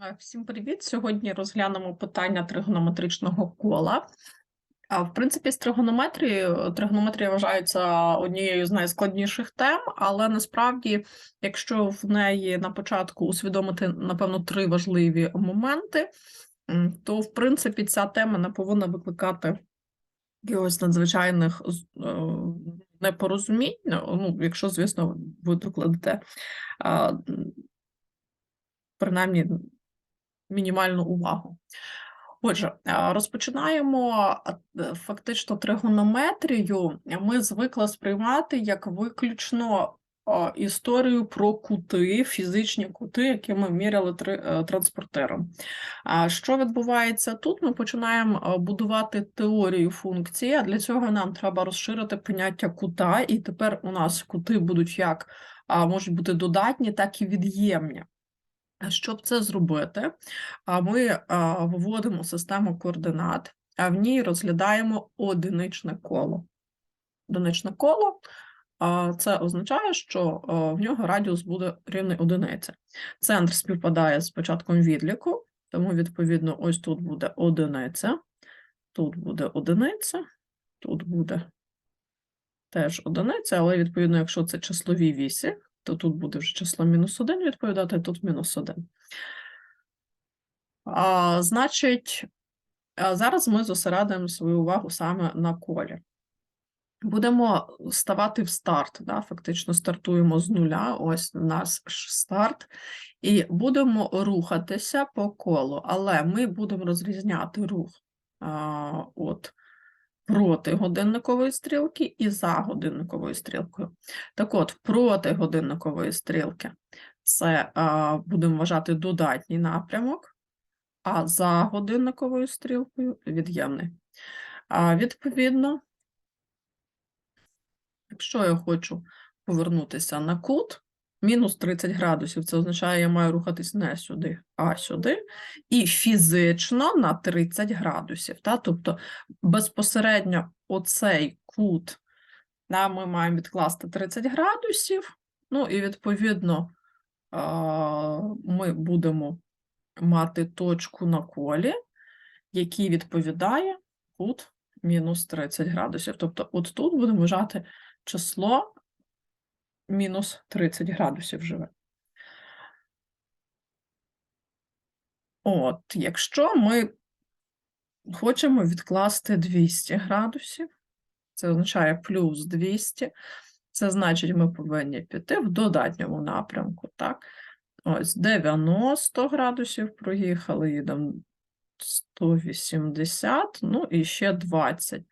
Е, Всім привіт! Сьогодні розглянемо питання тригонометричного кола. А в принципі, з тригонометрією тригонометрія вважається однією з найскладніших тем, але насправді, якщо в неї на початку усвідомити, напевно, три важливі моменти, то в принципі ця тема не повинна викликати якихось надзвичайних е, непорозумінь. Ну, якщо, звісно, ви докладете принаймні мінімальну увагу. Отже, розпочинаємо е, фактично тригонометрію. Ми звикли сприймати як виключно історію про кути, фізичні кути, які ми міряли е, транспортером. Що відбувається тут? Ми починаємо будувати теорію функції. А для цього нам треба розширити поняття кута, і тепер у нас кути будуть як можуть бути додатні, так і від'ємні. Щоб це зробити, ми а, виводимо систему координат, а в ній розглядаємо одиничне коло. Одиничне коло це означає, що в нього радіус буде рівний одиниці. Центр співпадає з початком відліку, тому, відповідно, ось тут буде одиниця, тут буде одиниця, тут буде теж одиниця, але, відповідно, якщо це числові вісі, то тут буде вже число мінус 1 відповідати, тут мінус 1. А, значить, зараз ми зосередимо свою увагу саме на колі. Будемо ставати в старт, да, фактично стартуємо з нуля, ось у нас старт, і будемо рухатися по колу, але ми будемо розрізняти рух а, от проти годинникової стрілки і за годинниковою стрілкою. Так от, проти годинникової стрілки це будемо вважати додатній напрямок, а за годинниковою стрілкою від'ємний. Відповідно, якщо я хочу повернутися на кут, мінус 30 градусів, це означає, я маю рухатись не сюди, а сюди, і фізично на 30 градусів. Та? Тобто безпосередньо оцей кут да, ми маємо відкласти 30 градусів, ну і відповідно ми будемо мати точку на колі, який відповідає кут мінус 30 градусів. Тобто, от тут будемо вважати число мінус 30 градусів живе. От, якщо ми хочемо відкласти 200 градусів, це означає плюс 200, це значить, ми повинні піти в додатньому напрямку, так? Ось 90 градусів проїхали, їдемо 180, ну і ще 20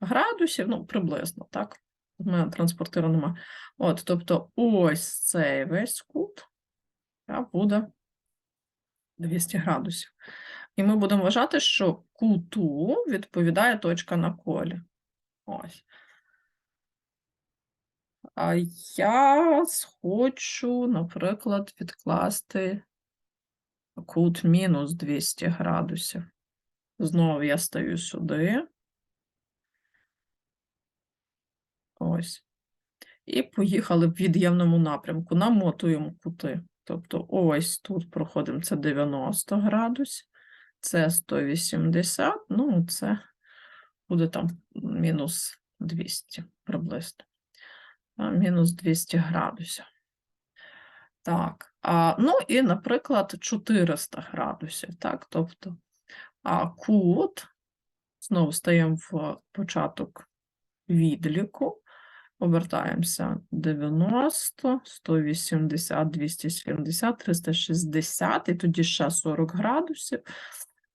градусів, ну, приблизно, так? Мене транспортиру нема. От, тобто ось цей весь кут буде 200 градусів. І ми будемо вважати, що куту відповідає точка на колі. Ось. А я хочу, наприклад, відкласти кут мінус 200 градусів. Знову я стаю сюди. Ось. І поїхали в від'ємному напрямку. Намотуємо кути. Тобто ось тут проходимо це 90 градусів, це 180, ну це буде там мінус 200 приблизно. Мінус 200 градусів. Так, а, ну і, наприклад, 400 градусів, так, тобто а, кут, знову стаємо в початок відліку, Обертаємося 90, 180, 270, 360, і тоді ще 40 градусів.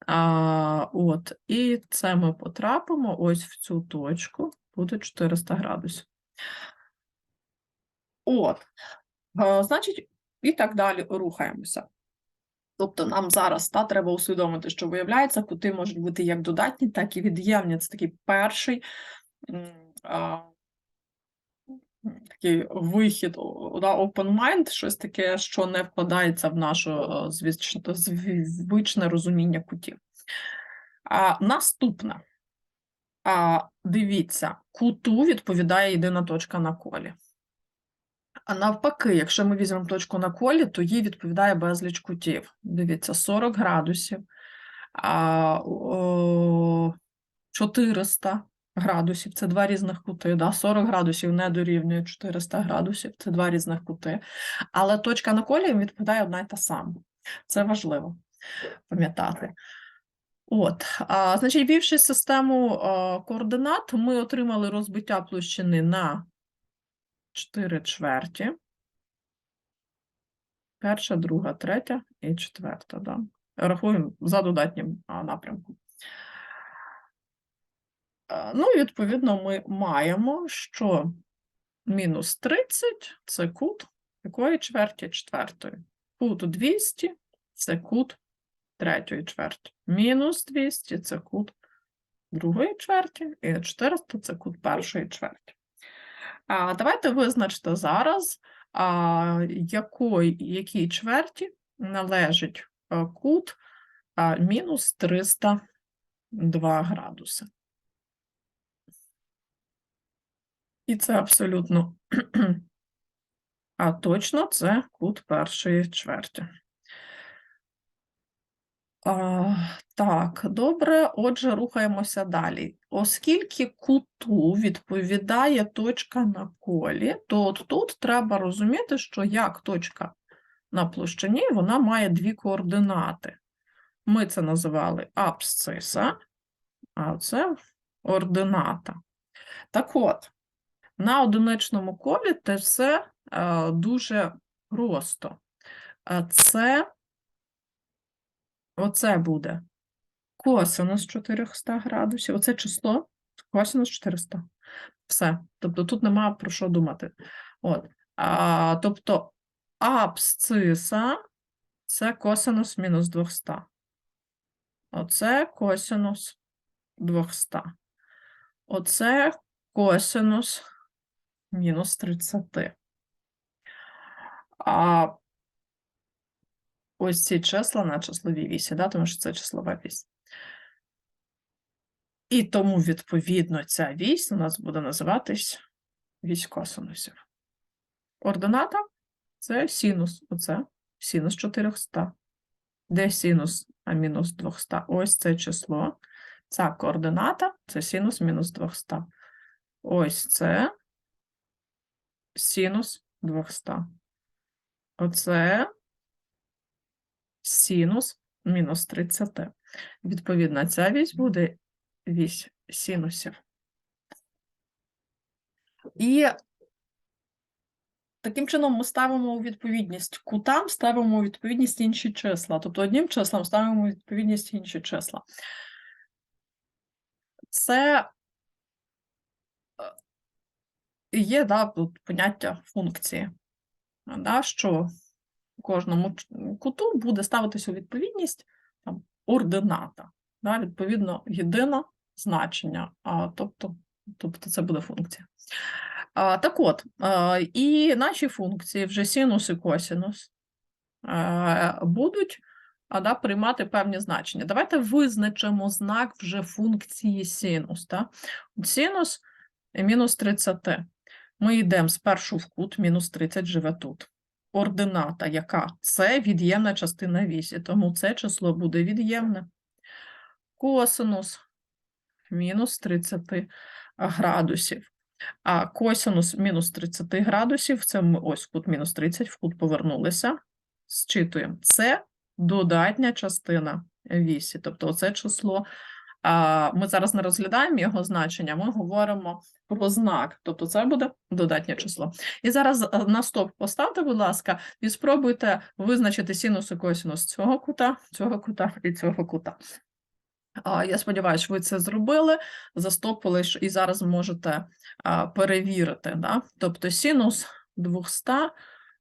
А, от, і це ми потрапимо ось в цю точку, буде 400 градусів. От, а, значить, і так далі рухаємося. Тобто нам зараз та, треба усвідомити, що виявляється, кути можуть бути як додатні, так і від'ємні. Це такий перший. а, такий вихід, да, open mind, щось таке, що не вкладається в наше звичне розуміння кутів. А, наступне. А, дивіться, куту відповідає єдина точка на колі. А навпаки, якщо ми візьмемо точку на колі, то їй відповідає безліч кутів. Дивіться, 40 градусів, а, о, 400 градусів це два різних кути. Да? 40 градусів не дорівнює 400 градусів, це два різних кути. Але точка на колі відповідає одна й та сама. Це важливо пам'ятати. От, а, значить, ввівши систему а, координат, ми отримали розбиття площини на 4 чверті. Перша, друга, третя і четверта. Да. Рахуємо за додатнім напрямком. Е, Ну, відповідно, ми маємо, що мінус 30 це кут якої чверті четвертої. Кут 200 це кут третьої чверті. Мінус 200 це кут другої чверті, і 400 це кут першої чверті. А, давайте визначте зараз, а, якої, якій чверті належить кут мінус 302 градуси. І це абсолютно а точно це кут першої чверті. А, так, добре, отже, рухаємося далі. Оскільки куту відповідає точка на колі, то от тут треба розуміти, що як точка на площині, вона має дві координати. Ми це називали абсциса, а це ордината. Так от, на одиничному колі це все е, дуже просто. Е, Це оце буде косинус 400 градусів. Оце число косинус 400. Все. Тобто тут нема про що думати. От. А, тобто абсциса це косинус мінус 200. Оце косинус 200. Оце косинус мінус 30. А ось ці числа на числовій вісі, да, тому що це числова вісь. І тому, відповідно, ця вісь у нас буде називатись вісь косинусів. Ордината це синус. Оце синус 400. Де синус а мінус 200? Ось це число. Ця координата це синус мінус 200. Ось це синус 200. Оце синус мінус 30. Відповідно, ця вісь буде вісь синусів. І таким чином ми ставимо у відповідність кутам, ставимо у відповідність інші числа. Тобто одним числом ставимо у відповідність інші числа. Це є да, тут поняття функції, да, що у кожному куту буде ставитися у відповідність там, ордината, да, відповідно, єдине значення, а, тобто, тобто це буде функція. А, так от, а, і наші функції, вже синус і косинус, е, будуть а, да, приймати певні значення. Давайте визначимо знак вже функції синус. Да? Синус мінус 30. Ми йдемо спершу в кут, мінус 30 живе тут. Ордината, яка? Це від'ємна частина вісі, тому це число буде від'ємне. Косинус мінус 30 градусів. А косинус мінус 30 градусів, це ми ось кут мінус 30, в кут повернулися. Зчитуємо. Це додатня частина вісі. Тобто оце число. Ми зараз не розглядаємо його значення, ми говоримо про знак. Тобто це буде додатнє число. І зараз е, на стоп поставте, будь ласка, і спробуйте визначити синус і косинус цього кута, цього кута і цього кута. Я сподіваюся, ви це зробили, застопили і зараз можете перевірити. Да? Тобто синус 200,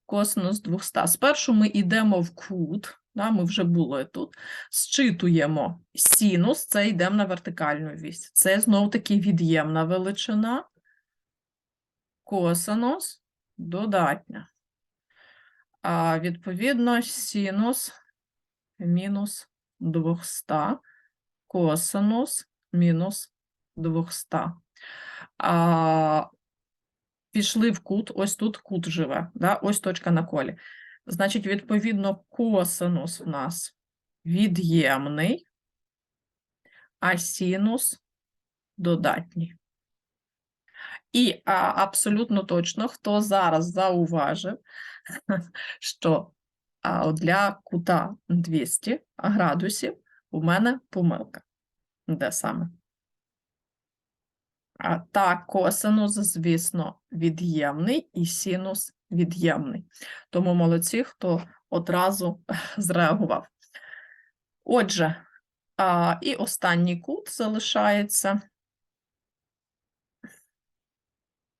косинус 200. Спершу ми йдемо в кут, да? ми вже були тут, зчитуємо синус, це йдемо на вертикальну вісь. Це знов-таки від'ємна величина, косинус додатня. А, відповідно, синус мінус 200 косинус мінус 200. А, пішли в кут, ось тут кут живе, да? ось точка на колі. Значить, відповідно, косинус у нас від'ємний, а синус додатній. І а, абсолютно точно, хто зараз зауважив, що а, для кута 200 градусів у мене помилка. Де саме? Так, косинус, звісно, від'ємний і синус від'ємний. Тому молодці, хто одразу зреагував. Отже, і останній кут залишається.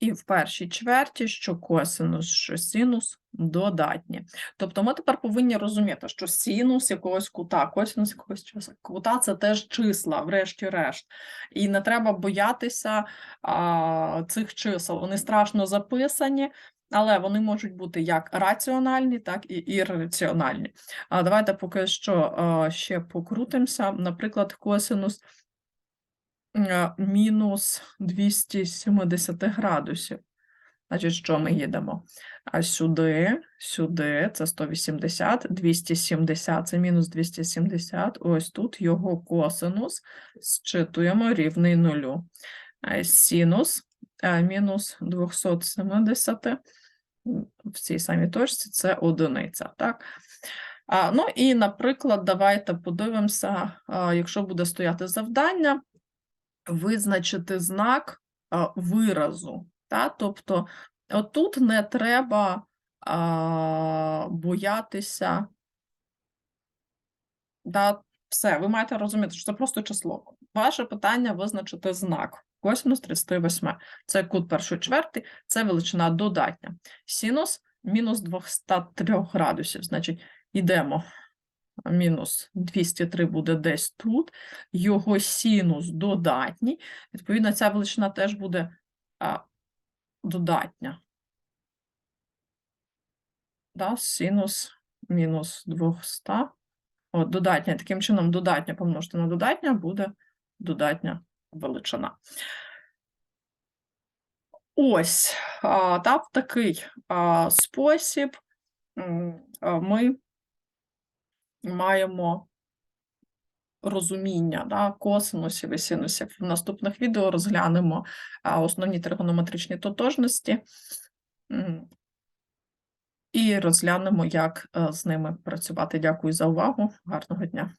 І в першій чверті, що косинус, що синус додатні. Тобто ми тепер повинні розуміти, що синус якогось кута, косинус якогось кута це теж числа, врешті-решт. І не треба боятися а, цих чисел. Вони страшно записані, але вони можуть бути як раціональні, так і ірраціональні. А давайте поки що ще покрутимося. Наприклад, косинус мінус 270 градусів. Значить, що ми їдемо? А сюди, сюди, це 180, 270, це мінус 270. Ось тут його косинус зчитуємо рівний нулю. Е, Синус е, мінус 270 в цій самій точці це одиниця, так? А, ну і, наприклад, давайте подивимося, якщо буде стояти завдання, визначити знак виразу. Та? Тобто, отут не треба а, боятися. Да, все, ви маєте розуміти, що це просто число. Ваше питання визначити знак. Косинус 38. Це кут першої чверти, це величина додатня. Синус мінус 203 градусів. Значить, йдемо. Мінус 203 буде десь тут. Його синус додатній. Відповідно, ця величина теж буде а, додатня. Да, синус мінус 200. От, додатня. Таким чином, додатня помножити на додатня буде додатня величина. Ось та, в такий спосіб ми маємо розуміння да, косинусів і синусів. В наступних відео розглянемо основні тригонометричні тотожності і розглянемо, як е, з ними працювати. Дякую за увагу. Гарного дня.